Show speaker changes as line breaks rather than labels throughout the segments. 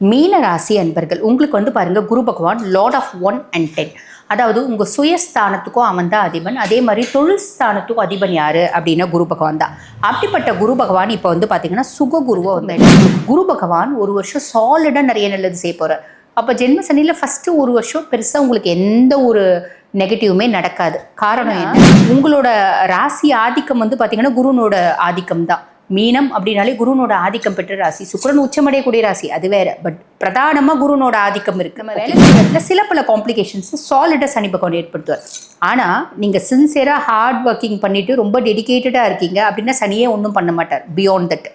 மீன ராசி அன்பர்கள் உங்களுக்கு வந்து பாருங்க குரு பகவான் lord of one and ten அதாவது உங்க சுயஸ்தானத்துக்கும் அவன் தான் அதிபன் அதே மாதிரி தொழில் ஸ்தானத்துக்கும் அதிபன் யாரு? அப்படின்னா குரு பகவான் தான். அப்படிப்பட்ட குரு பகவான் இப்போ வந்து பாத்தீங்கன்னா சுக குருவா வந்து குரு பகவான் ஒரு வருஷம் சாலிடா நிறைய நல்லது செய்ய போறார். அப்போ ஜென்ம சனியில் ஃபஸ்ட்டு ஒரு வருஷம் பெருசாக உங்களுக்கு எந்த ஒரு நெகட்டிவுமே நடக்காது. காரணம் என்ன? உங்களோட ராசி ஆதிக்கம் வந்து பார்த்தீங்கன்னா குருனோட ஆதிக்கம் தான் மீனம் அப்படின்னாலே குருனோட ஆதிக்கம் பெற்ற ராசி. சுக்கரன் உச்சமடையக்கூடிய ராசி அது வேற. பட் பிரதானமாக குருனோட ஆதிக்கம் இருக்கு. நம்ம வேலை செய்யறதுல சில பல காம்ப்ளிகேஷன்ஸ் சாலிடாக சனி பகவான் ஏற்படுத்துவார். ஆனால் நீங்கள் சின்சியராக ஹார்ட் ஒர்க்கிங் பண்ணிட்டு ரொம்ப டெடிகேட்டடாக இருக்கீங்க அப்படின்னா சனியே ஒன்றும் பண்ண மாட்டார். பியாண்ட் தட்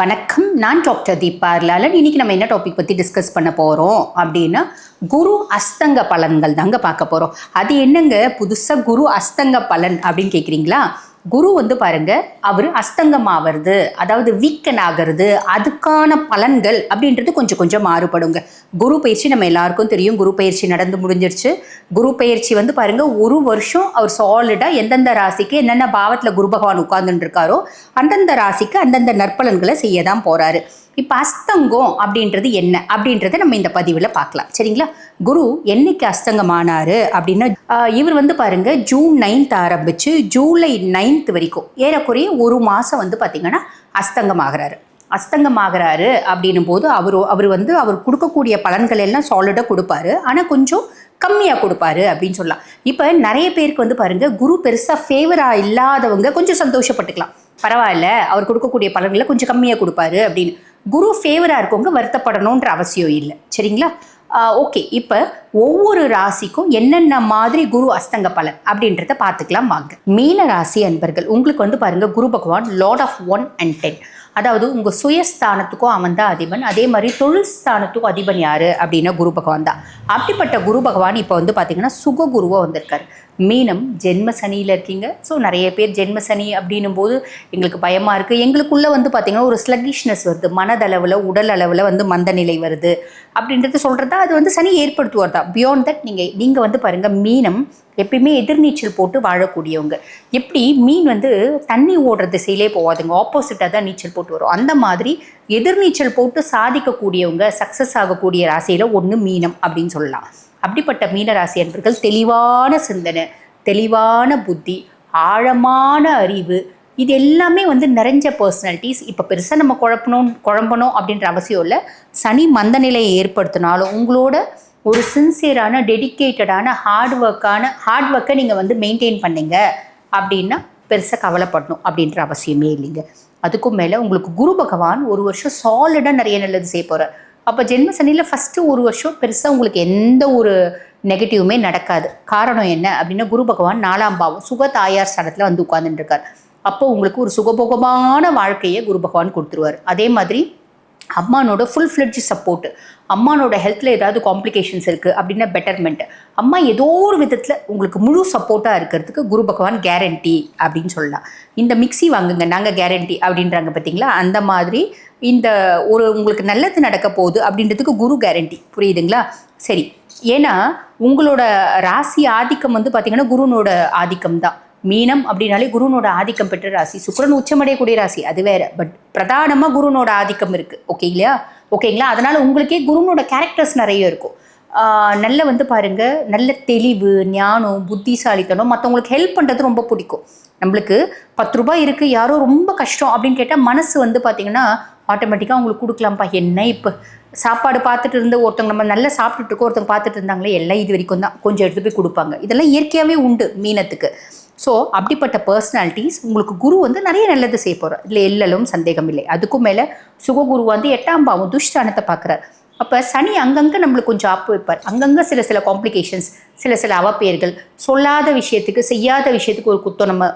வணக்கம். நான் டாக்டர் தீபா லாலன் இன்னைக்கு நம்ம என்ன டாபிக் பற்றி டிஸ்கஸ் பண்ண போகிறோம் அப்படின்னா குரு அஸ்தங்க பலன்கள் தாங்க பார்க்க போகிறோம் அது என்னங்க? புதுசாக குரு அஸ்தங்க பலன் அப்படின்னு கேட்குறீங்களா குரு வந்து பாருங்க அவர் அஸ்தங்கம் ஆவறது அதாவது வீக்கன் ஆகிறது அதுக்கான பலன்கள் அப்படின்றது கொஞ்சம் கொஞ்சம் மாறுபடுங்க. குரு பயிற்சி நம்ம எல்லாருக்கும் தெரியும். குரு பயிற்சி நடந்து முடிஞ்சிருச்சு. குரு பயிற்சி வந்து பாருங்க ஒரு வருஷம் அவர் சாலிடாக எந்தெந்த ராசிக்கு என்னென்ன பாவத்தில் குரு பகவான் உட்கார்ந்துட்டு இருக்காரோ அந்தந்த ராசிக்கு அந்தந்த நற்பலன்களை செய்ய தான் போறாரு. இப்போ அஸ்தங்கம் அப்படின்றது என்ன? அப்படின்றத நம்ம இந்த பதிவில் பார்க்கலாம். சரிங்களா? குரு என்னைக்கு அஸ்தங்கமானாரு அப்படின்னா இவர் வந்து பாருங்க ஜூன் நைன்த் ஆரம்பித்து ஜூலை நைன்த் வரைக்கும் ஏறக்குறைய ஒரு மாதம் வந்து பார்த்தீங்கன்னா அஸ்தங்கமாகிறாரு. அஸ்தங்கமாகிறாரு அப்படின்னும் போது அவர் அவர் வந்து அவர் கொடுக்கக்கூடிய பலன்கள் எல்லாம் சாலிடாக கொடுப்பாரு. ஆனால் கொஞ்சம் கம்மியாக கொடுப்பாரு அப்படின்னு சொல்லலாம். இப்போ நிறைய பேருக்கு வந்து பாருங்கள் குரு பெருசாக ஃபேவராக இல்லாதவங்க கொஞ்சம் சந்தோஷப்பட்டுக்கலாம். பரவாயில்ல அவர் கொடுக்கக்கூடிய பலன்களை கொஞ்சம் கம்மியாக கொடுப்பாரு அப்படின்னு. குரு ஃபேவராக இருக்கவங்க வருத்தப்படணுன்ற அவசியம் இல்லை. சரிங்களா? ஓகே இப்போ ஒவ்வொரு ராசிக்கும் என்னென்ன மாதிரி குரு அஸ்தங்க பலன் அப்படின்றத பார்த்துக்கலாம் வாங்க. மீன ராசி அன்பர்கள் உங்களுக்கு வந்து பாருங்கள் குரு பகவான் lord of one and ten அதாவது உங்கள் சுயஸ்தானத்துக்கும் அவன் தான் அதிபன். அதே மாதிரி தொழில் ஸ்தானத்துக்கும் அதிபன் யார் அப்படின்னா குரு பகவான் தான். அப்படிப்பட்ட குரு பகவான் இப்போ வந்து பார்த்தீங்கன்னா சுக குருவாக வந்திருக்காரு. மீனம் ஜென்ம சனியில் இருக்கீங்க. ஸோ நிறைய பேர் ஜென்ம சனி அப்படின்னும் போது எங்களுக்கு பயமாக இருக்குது எங்களுக்குள்ளே வந்து பார்த்திங்கன்னா ஒரு ஸ்லக்கிஷ்னஸ் வருது. மனதளவில் உடல் அளவில் வந்து மந்த நிலை வருது. அப்படின்றது சொல்கிறது அது வந்து சனி ஏற்படுத்துவார் தான் பியாண்ட் தட் நீங்கள் நீங்கள் வந்து பாருங்கள் மீனம் எப்பயுமே எதிர்நீச்சல் போட்டு வாழக்கூடியவங்க. எப்படி? மீன் வந்து தண்ணி ஓடுற திசையிலே போகாதுங்க ஆப்போசிட்டாக தான் நீச்சல் போட்டு வரும். அந்த மாதிரி எதிர்நீச்சல் போட்டு சாதிக்கக்கூடியவங்க சக்ஸஸ் ஆகக்கூடிய ராசியில் ஒன்று மீனம் அப்படின்னு சொல்லலாம். அப்படிப்பட்ட மீனராசி அன்பர்கள் தெளிவான சிந்தனை தெளிவான புத்தி ஆழமான அறிவு இது எல்லாமே வந்து நிறைஞ்ச பர்சனாலிட்டிஸ் இப்போ பெருசாக நம்ம குழப்பணும் குழம்பணும் அப்படின்ற அவசியம் இல்லை. சனி மந்த நிலையை ஏற்படுத்தினாலும் உங்களோட ஒரு சின்சியரான டெடிக்கேட்டடான ஹார்ட் ஒர்க்கான ஹார்ட் ஒர்க்கை நீங்கள் வந்து மெயின்டைன் பண்ணீங்க அப்படின்னா பெருசாக கவலைப்படணும் அப்படின்ற அவசியமே இல்லைங்க. அதுக்கும் மேலே உங்களுக்கு குரு பகவான் ஒரு வருஷம் சாலிடாக நிறைய நல்லது செய்ய போகிறார் அப்போ ஜென்ம சனியில் ஃபஸ்ட்டு ஒரு வருஷம் பெருசாக உங்களுக்கு எந்த ஒரு நெகட்டிவுமே நடக்காது. காரணம் என்ன அப்படின்னா குரு பகவான் நாலாம் பாவம் சுக தாயார் ஸ்தானத்தில் வந்து உட்கார்ந்துட்டு இருக்கார். அப்போ உங்களுக்கு ஒரு சுகபோகமான வாழ்க்கையை குரு பகவான் கொடுத்துருவார். அதே மாதிரி அம்மானோட ஃபுல் ஃப்ளெட்ஜ் சப்போர்ட் அம்மானோட ஹெல்த்தில் ஏதாவது காம்ப்ளிகேஷன்ஸ் இருக்குது அப்படின்னா பெட்டர்மெண்ட் அம்மா ஏதோ ஒரு விதத்தில் உங்களுக்கு முழு சப்போர்ட்டாக இருக்கிறதுக்கு குரு பகவான் கேரண்டி அப்படின்னு சொல்லலாம். இந்த மிக்ஸி வாங்குங்க நாங்கள் கேரண்டி அப்படின்றாங்க பார்த்தீங்களா அந்த மாதிரி இந்த ஒரு உங்களுக்கு நல்லது நடக்க போகுது அப்படின்றதுக்கு குரு கேரண்டி புரியுதுங்களா? சரி. ஏன்னா உங்களோட ராசி ஆதிக்கம் வந்து பார்த்திங்கன்னா குருனோட ஆதிக்கம் தான் மீனம் அப்படின்னாலே குருனோட ஆதிக்கம் பெற்ற ராசி. சுக்கரன் உச்சமடையக்கூடிய ராசி அது வேற. பட் பிரதானமாக குருனோட ஆதிக்கம் இருக்கு. ஓகேங்களா ஓகேங்களா அதனால் உங்களுக்கே குருனோட கேரக்டர்ஸ் நிறைய இருக்கும். நல்ல வந்து பாருங்க நல்ல தெளிவு ஞானம் புத்திசாலித்தனம் மற்றவங்களுக்கு ஹெல்ப் பண்ணுறது ரொம்ப பிடிக்கும். நம்மளுக்கு பத்து ரூபாய் இருக்குது யாரோ ரொம்ப கஷ்டம் அப்படின்னு கேட்டால் மனசு வந்து பார்த்தீங்கன்னா ஆட்டோமேட்டிக்காக அவங்களுக்கு கொடுக்கலாம்ப்பா. என்ன இப்போ? சாப்பாடு பார்த்துட்டு இருந்து ஒருத்தவங்க நம்ம நல்லா சாப்பிட்டுட்டு இருக்கோம் ஒருத்தவங்க பார்த்துட்டு இருந்தாங்களே எல்லாம் இது வரைக்கும் தான். கொஞ்சம் எடுத்து போய் கொடுப்பாங்க. இதெல்லாம் இயற்கையாகவே உண்டு மீனத்துக்கு. ஸோ அப்படிப்பட்ட பர்சனாலிட்டிஸ் உங்களுக்கு குரு வந்து நிறைய நல்லது செய்ய போகிறார் இல்லை எல்லலும் சந்தேகம் இல்லை. அதுக்கும் மேலே சுககுரு வந்து எட்டாம் பாவம் துஷ்டானத்தை பார்க்குறார். அப்போ சனி அங்கங்கே நம்மளுக்கு கொஞ்சம் ஆப்பு வைப்பார். அங்கங்கே சில சில காம்ப்ளிகேஷன்ஸ் சில சில அவப்பெயர்கள் சொல்லாத விஷயத்துக்கு செய்யாத விஷயத்துக்கு ஒரு குத்தம் நம்ம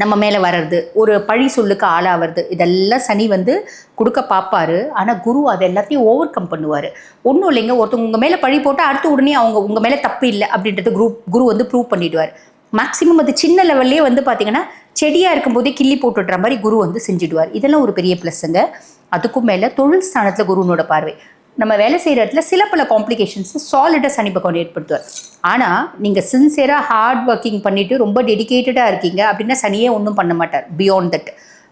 நம்ம மேலே வர்றது ஒரு பழி சொல்லுக்கு ஆளாகிறது இதெல்லாம் சனி வந்து கொடுக்க பார்ப்பாரு. ஆனால் குரு அதை எல்லாத்தையும் ஓவர் கம் பண்ணுவார். ஒன்றும் இல்லைங்க ஒருத்தவங்க உங்கள் மேலே பழி போட்டால் அடுத்த உடனே அவங்க உங்கள் மேலே தப்பு இல்லை அப்படின்றது குரூப் குரு வந்து ப்ரூவ் பண்ணிவிடுவார் மேக்ஸிமம் அது சின்ன லெவல்லே வந்து பார்த்தீங்கன்னா செடியாக இருக்கும்போதே கிள்ளி போட்டுடுற மாதிரி குரு வந்து செஞ்சுடுவார். இதெல்லாம் ஒரு பெரிய ப்ளஸ்ஸுங்க அதுக்கும் மேலே தொழில் ஸ்தானத்தில் குருனோட பார்வை. நம்ம வேலை செய்கிற இடத்துல சில பல காம்ப்ளிகேஷன்ஸ் சாலிடாக சனி பகவான் ஏற்படுத்துவார். ஆனால் நீங்கள் சின்சியராக ஹார்ட் ஒர்க்கிங் பண்ணிவிட்டு ரொம்ப டெடிகேட்டடாக இருக்கீங்க அப்படின்னா சனியே ஒன்றும் பண்ண மாட்டார். பியாண்ட் தட்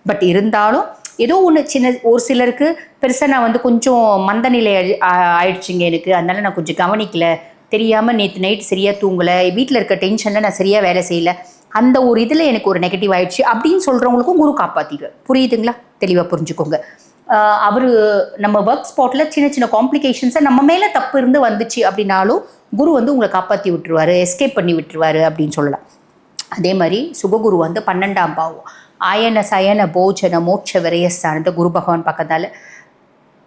பட் இருந்தாலும் ஏதோ ஒன்று சின்ன ஒரு சிலருக்கு பெருசாக நான் வந்து கொஞ்சம் மந்த நிலை ஆ- ஆயிடுச்சுங்க எனக்கு. அதனால நான் கொஞ்சம் கவனிக்கல. தெரியாமல் நேற்று நைட் சரியாக தூங்கலை. வீட்டில் இருக்க டென்ஷனில் நான் சரியாக வேலை செய்யல. அந்த ஒரு இதில் எனக்கு ஒரு நெகட்டிவ் ஆயிடுச்சு அப்படின்னு சொல்கிறவங்களுக்கும் குரு காப்பாற்றிடுவார் புரியுதுங்களா? தெளிவாக புரிஞ்சுக்கோங்க. அவர் நம்ம ஒர்க் ஸ்பாட்டில் சின்ன சின்ன காம்ப்ளிகேஷன்ஸை நம்ம மேலே தப்பு இருந்து வந்துச்சு அப்படின்னாலும் குரு வந்து உங்களை காப்பாற்றி விட்டுருவார் எஸ்கேப் பண்ணி விட்டுருவார் அப்படின்னு சொல்லலாம். அதே மாதிரி சுககுரு வந்து பன்னெண்டாம் பாவம். ஆயன சயன போஜன மோட்ச விரயஸ்தானத்தை குரு பகவான் பக்கத்தால்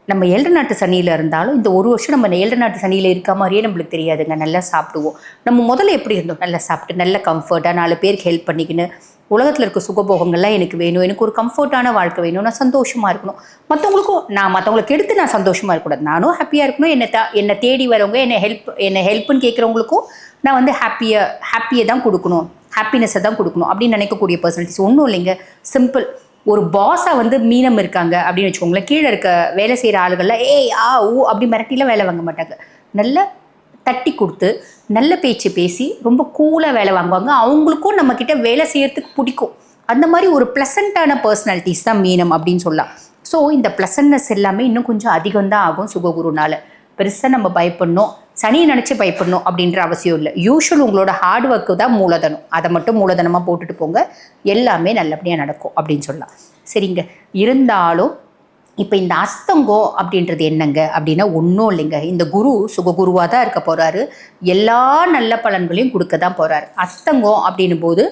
நம்ம ஏழு நாட்டு சனியில் இருந்தாலும் இந்த ஒரு வருஷம் நம்ம ஏழு நாட்டு சனியில் இருக்க மாதிரியே நம்மளுக்கு தெரியாதுங்க. நல்லா சாப்பிடுவோம். நம்ம முதல்ல எப்படி இருந்தோம்? நல்லா சாப்பிட்டு நல்ல கம்ஃபர்ட்டாக நாலு பேருக்கு ஹெல்ப் பண்ணிக்கின்னு உலகத்தில் இருக்க சுகபோகங்கள்லாம் எனக்கு வேணும். எனக்கு ஒரு கம்ஃபர்ட்டான வாழ்க்கை வேணும். நான் சந்தோஷமாக இருக்கணும். மற்றவங்களுக்கும் நான் மற்றவங்களுக்கு எடுத்து நான் சந்தோஷமாக இருக்கக்கூடாது. நானும் ஹாப்பியாக இருக்கணும். என்னை த என்னை தேடி வரவங்க என்னை ஹெல்ப் என்னை ஹெல்ப்னு கேட்குறவங்களுக்கும் நான் வந்து ஹாப்பியாக ஹாப்பியை தான் கொடுக்கணும். ஹாப்பினஸை தான் கொடுக்கணும் அப்படின்னு நினைக்கக்கூடிய பர்சனாலிட்டிஸ் ஒன்றும் இல்லைங்க. சிம்பிள் ஒரு பாஸாக வந்து மீனம் இருக்காங்க அப்படின்னு வச்சுக்கோங்களேன். கீழே இருக்க வேலை செய்கிற ஆளுகள்லாம் ஏய் ஆ ஊ அப்படி மிரட்டிலாம் வேலை வாங்க மாட்டாங்க. நல்ல தட்டி கொடுத்து நல்ல பேச்சு பேசி ரொம்ப கூலாக வேலை வாங்குவாங்க. அவங்களுக்கும் நம்மக்கிட்ட வேலை செய்யறதுக்கு பிடிக்கும். அந்த மாதிரி ஒரு ப்ளசண்ட்டான பர்சனாலிட்டிஸ் தான் மீனம் அப்படின்னு சொல்லலாம். ஸோ இந்த ப்ளசன்னஸ் எல்லாமே இன்னும் கொஞ்சம் அதிகம் தான் ஆகும் சுககுருனால பெருசாக நம்ம பயப்படணும். சனியை நினச்சி பயப்படணும் அப்படின்ற அவசியம் இல்லை. யூஷுவல் உங்களோட ஹார்ட் ஒர்க்கு தான் மூலதனம். அதை மட்டும் மூலதனமாக போட்டுட்டு போங்க. எல்லாமே நல்லபடியாக நடக்கும் அப்படின்னு சொல்லலாம். சரிங்க. இருந்தாலும் இப்போ இந்த அஸ்தங்கோ அப்படின்றது என்னங்க? அப்படின்னா ஒன்றும் இல்லைங்க. இந்த குரு சுககுருவாக தான் இருக்க போகிறாரு எல்லா நல்ல பலன்களையும் கொடுக்க தான் போகிறாரு அஸ்தங்கோ அப்படின்னும் போது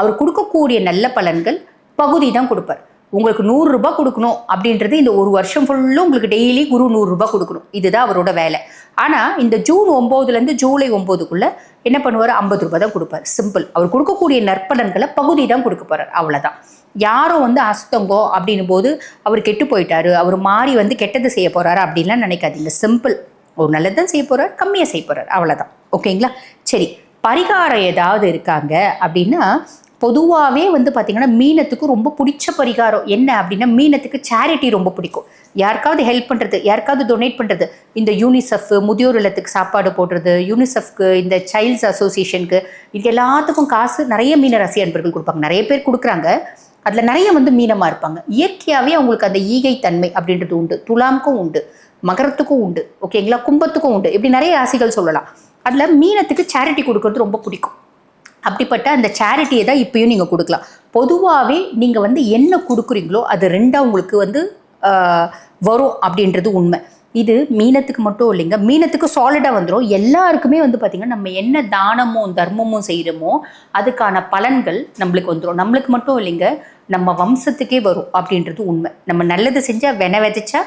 அவர் கொடுக்கக்கூடிய நல்ல பலன்கள் பகுதி தான் கொடுப்பார். உங்களுக்கு நூறுரூபா கொடுக்கணும் அப்படின்றது இந்த ஒரு வருஷம் ஃபுல்லும் உங்களுக்கு டெய்லி குரு நூறுரூபா கொடுக்கணும். இதுதான் அவரோட வேலை. ஆனால் இந்த ஜூன் ஒம்போதுலேருந்து ஜூலை ஒம்போதுக்குள்ளே என்ன பண்ணுவார்? ஐம்பது ரூபாய் தான் கொடுப்பார். சிம்பிள் அவர் கொடுக்கக்கூடிய நற்பலன்களை பகுதி தான் கொடுக்க போகிறார் அவ்வளோதான் யாரும் வந்து அஸ்தங்கோ அப்படின்னும் போது அவர் கெட்டு போயிட்டாரு. அவர் மாறி வந்து கெட்டது செய்ய போகிறாரு அப்படின்லாம் நினைக்காதீங்க. சிம்பிள் ஒரு நல்லது தான் செய்ய போகிறார் கம்மியாக செய்ய போகிறார் அவ்வளோதான் ஓகேங்களா சரி. பரிகாரம் ஏதாவது இருக்காங்க அப்படின்னா பொதுவாகவே வந்து பார்த்திங்கன்னா மீனத்துக்கு ரொம்ப பிடிச்ச பரிகாரம் என்ன அப்படின்னா மீனத்துக்கு சேரிட்டி ரொம்ப பிடிக்கும். யாருக்காவது ஹெல்ப் பண்ணுறது யாருக்காவது டொனேட் பண்ணுறது இந்த யூனிசெஃப் முதியோர் இல்லத்துக்கு சாப்பாடு போடுறது யூனிசெஃப்க்கு இந்த சைல்ட்ஸ் அசோசியேஷனுக்கு இது எல்லாத்துக்கும் காசு நிறைய மீன ரசிக அன்பர்கள் கொடுப்பாங்க. நிறைய பேர் கொடுக்குறாங்க. அதில் நிறைய வந்து மீனமாக இருப்பாங்க. இயற்கையாகவே அவங்களுக்கு அந்த ஈகை தன்மை அப்படின்றது உண்டு. துலாமுக்கும் உண்டு. மகரத்துக்கும் உண்டு. ஓகேங்களா கும்பத்துக்கும் உண்டு. இப்படி நிறைய ராசிகள் சொல்லலாம். அதில் மீனத்துக்கு சேரிட்டி கொடுக்கறது ரொம்ப பிடிக்கும். அப்படிப்பட்ட அந்த சேரிட்டியை தான் இப்பயும் நீங்கள் கொடுக்கலாம். பொதுவாகவே நீங்கள் வந்து என்ன கொடுக்குறீங்களோ அது ரெண்டாக உங்களுக்கு வந்து வரும் அப்படின்றது உண்மை. இது மீனத்துக்கு மட்டும் இல்லைங்க. மீனத்துக்கு சாலிடாக வந்துடும் எல்லாருக்குமே வந்து பார்த்திங்கன்னா நம்ம என்ன தானமும் தர்மமும் செய்கிறோமோ அதுக்கான பலன்கள் நம்மளுக்கு வந்துடும் நம்மளுக்கு மட்டும் இல்லைங்க நம்ம வம்சத்துக்கே வரும் அப்படின்றது உண்மை. நம்ம நல்லது செஞ்சால் வென விதைச்சா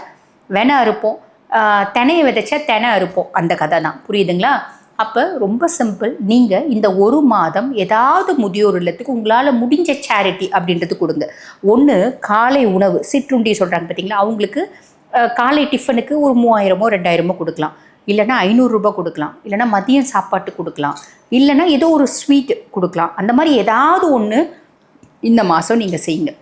வென அறுப்போம். ஆஹ், தெனையை விதைச்சா தெனை அறுப்போம். அந்த கதை தான். புரியுதுங்களா? அப்போ ரொம்ப சிம்பிள் நீங்கள் இந்த ஒரு மாதம் ஏதாவது முதியோர் இல்லத்துக்கு உங்களால் முடிஞ்ச சேரிட்டி அப்படின்றது கொடுங்க. ஒன்று காலை உணவு. சிற்றுண்டி சொல்கிறாங்க பார்த்தீங்களா அவங்களுக்கு காலை டிஃபனுக்கு ஒரு மூவாயிரமோ ரெண்டாயிரமோ கொடுக்கலாம். இல்லைன்னா ஐநூறுரூபா கொடுக்கலாம். இல்லைன்னா மதியம் சாப்பாட்டு கொடுக்கலாம். இல்லைன்னா ஏதோ ஒரு ஸ்வீட் கொடுக்கலாம். அந்த மாதிரி ஏதாவது ஒன்று இந்த மாதம் நீங்கள் செய்யுங்க.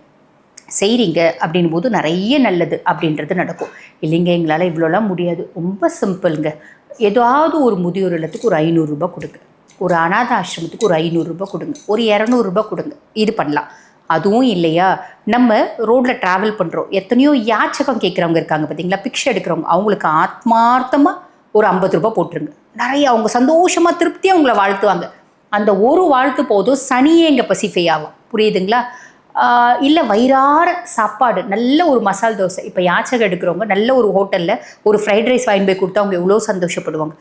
செய்கிறீங்க அப்படின் போது நிறைய நல்லது அப்படின்றது நடக்கும். இல்லைங்க எங்களால் இவ்வளோலாம் முடியாது. ரொம்ப சிம்பிளுங்க ஏதாவது ஒரு முதியோர் இல்லத்துக்கு ஒரு ஐநூறுரூபா கொடுங்க. ஒரு அனாத ஆசிரமத்துக்கு ஒரு ஐநூறுரூபா கொடுங்க. ஒரு இரநூறுபா கொடுங்க. இது பண்ணலாம். அதுவும் இல்லையா? நம்ம ரோட்டில் ட்ராவல் பண்ணுறோம் எத்தனையோ யாச்சகம் கேட்குறவங்க இருக்காங்க பார்த்தீங்களா பிக்ஷை எடுக்கிறவங்க. அவங்களுக்கு ஆத்மார்த்தமாக ஒரு ஐம்பது ரூபாய் போட்டுருங்க. நிறைய அவங்க சந்தோஷமாக திருப்தியாக அவங்கள வாழ்த்துவாங்க. அந்த ஒரு வாழ்த்து போதும். சனியே இங்கே பசிஃபை ஆகும். புரியுதுங்களா? இல்லை வயிறார சாப்பாடு நல்ல ஒரு மசால் தோசை. இப்போ யாச்சகம் எடுக்கிறவங்க நல்ல ஒரு ஹோட்டலில் ஒரு ஃப்ரைட் ரைஸ் வாங்கி போய் கொடுத்தா அவங்க எவ்வளோ சந்தோஷப்படுவாங்க?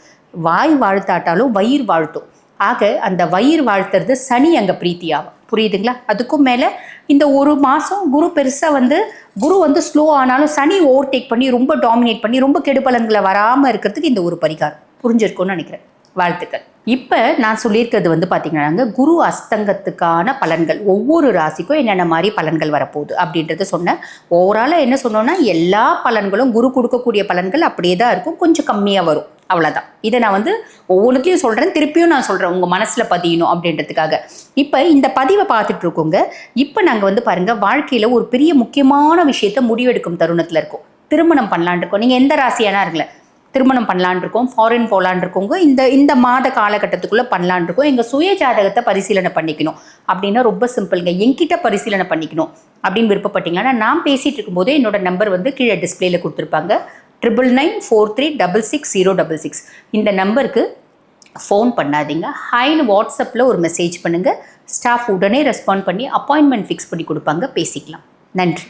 வாய் வாழ்த்தாட்டாலும் வயிறு வாழ்த்தும். ஆக அந்த வயிறு வாழ்த்துறது சனி அங்கே பிரீத்தியாகும். புரியுதுங்களா? அதுக்கும் மேலே இந்த ஒரு மாதம் குரு பெருசாக வந்து குரு வந்து ஸ்லோ ஆனாலும் சனி ஓவர்டேக் பண்ணி ரொம்ப டாமினேட் பண்ணி ரொம்ப கெடுபலன்களை வராமல் இருக்கிறதுக்கு இந்த ஒரு பரிகாரம். புரிஞ்சிருக்கும்னு நினைக்கிறேன். வாழ்த்துக்கள். இப்போ நான் சொல்லியிருக்கிறது வந்து பார்த்தீங்கன்னாங்க குரு அஸ்தங்கத்துக்கான பலன்கள் ஒவ்வொரு ராசிக்கும் என்னென்ன மாதிரி பலன்கள் வரப்போகுது அப்படின்றத சொன்னேன். ஓவராலாக என்ன சொன்னோன்னா எல்லா பலன்களும் குரு கொடுக்கக்கூடிய பலன்கள் அப்படியே தான் இருக்கும். கொஞ்சம் கம்மியாக வரும். அவ்வளோதான் இதை நான் வந்து ஒவ்வொன்றுத்தையும் சொல்கிறேன் திருப்பியும் நான் சொல்கிறேன் உங்கள் மனசில் பதியணும் அப்படின்றதுக்காக. இப்போ இந்த பதிவை பார்த்துட்டு இருக்கோங்க. இப்போ நாங்கள் வந்து பாருங்கள் வாழ்க்கையில் ஒரு பெரிய முக்கியமான விஷயத்த முடிவெடுக்கும் தருணத்தில் இருக்கோம். திருமணம் பண்ணலான் இருக்கோம். நீங்கள் எந்த ராசியானா இருக்கல திருமணம் பண்ணலான் இருக்கோம் ஃபாரின் போகலான் இருக்கோங்க இந்த இந்த மாத காலகட்டத்துக்குள்ளே பண்ணலான் இருக்கோம் எங்கள் சுய ஜாதகத்தை பரிசீலனை பண்ணிக்கணும். அப்படின்னா ரொம்ப சிம்பிளுங்க. என்கிட்ட பரிசீலனை பண்ணிக்கணும் அப்படின்னு விருப்பப்பட்டீங்கன்னா நான் பேசிகிட்டு இருக்கும்போதே என்னோட நம்பர் வந்து கீழே டிஸ்பிளேல கொடுத்துருப்பாங்க. Triple nine four three double six zero double six இந்த நம்பருக்கு ஃபோன் பண்ணாதீங்க. ஹைன்னு வாட்ஸ்அப்பில் ஒரு மெசேஜ் பண்ணுங்கள் ஸ்டாஃப் உடனே ரெஸ்பாண்ட் பண்ணி அப்பாயின்மெண்ட் ஃபிக்ஸ் பண்ணி கொடுப்பாங்க. பேசிக்கலாம். நன்றி.